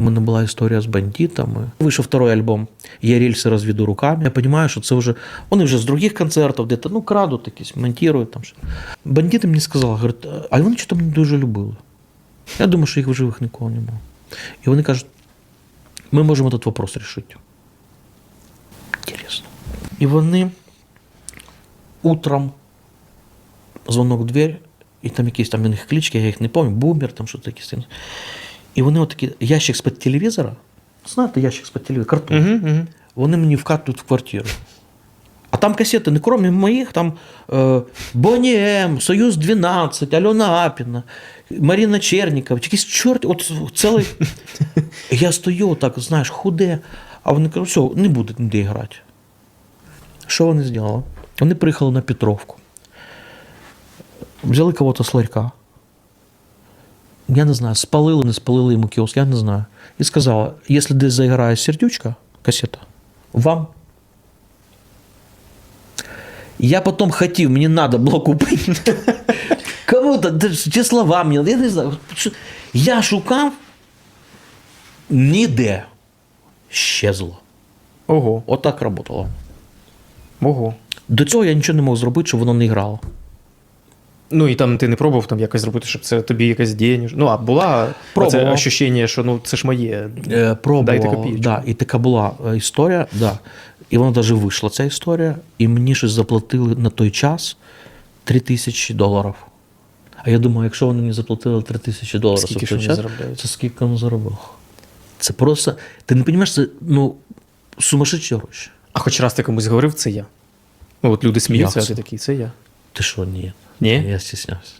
У мене була історія з бандитами. Вийшов второй альбом. Я рельси розведу руками. Я розумію, що це вже. Вони вже з других концертів, де ну, крадуть якісь, монтують там. Бандити мені сказали, говорять, а вони що мене дуже любили. Я думаю, що їх в живих нікого немає. І вони кажуть, ми можемо этот вопрос рішити. Інтересно. І вони утром дзвонок в двері, і там якісь там у них клички, я їх не пам'ятаю, бумер, там щось таке. І вони отакі, ящик з-під телевізора, знаєте, ящик з-під телевізора, картон. Угу, угу. Вони мені вкатують в квартиру. А там кассети, не кроме моїх, там е, Бонні М, Союз 12, Альона Апіна, Маріна Чернікова, якийсь чорт, от цілий. Я стою так, знаєш, худе, а вони кажуть, все, не будуть ніде грати. Що вони зробили? Вони приїхали на Петровку. Взяли кого-то з ларька. Я не знаю, спалили, не спалили йому кіоск, я не знаю. І сказала, якщо десь заіграє сердючка, кассета, вам. Я потім хотів, мені треба було купити. Кому-то, ті слова мені, я не знаю. Я шукав ніде. Щезло. Ого, Отак працювало. ого. До цього я нічого не мог зробити, щоб воно не грало. Ну і там ти не пробував там якось зробити, щоб це тобі якась діяння. Ну, а була це ощущення, що ну це ж моє. Е, пробував, Дайте копійку. Да, і така була е, історія, да. і вона навіть вийшла, ця історія, і мені щось заплатили на той час 3 тисячі доларів. А я думаю, якщо вони мені заплатили 3 тисячі доларів Скільки за той час, заробляють? це скільки він заробив? Це просто. Ти не розумієш, це ну, сумасшедші гроші. А хоч раз ти комусь говорив, це я. Ну, от люди сміються, а ти такий, це я. Ти що, ні? Nie? Ja ste sňas.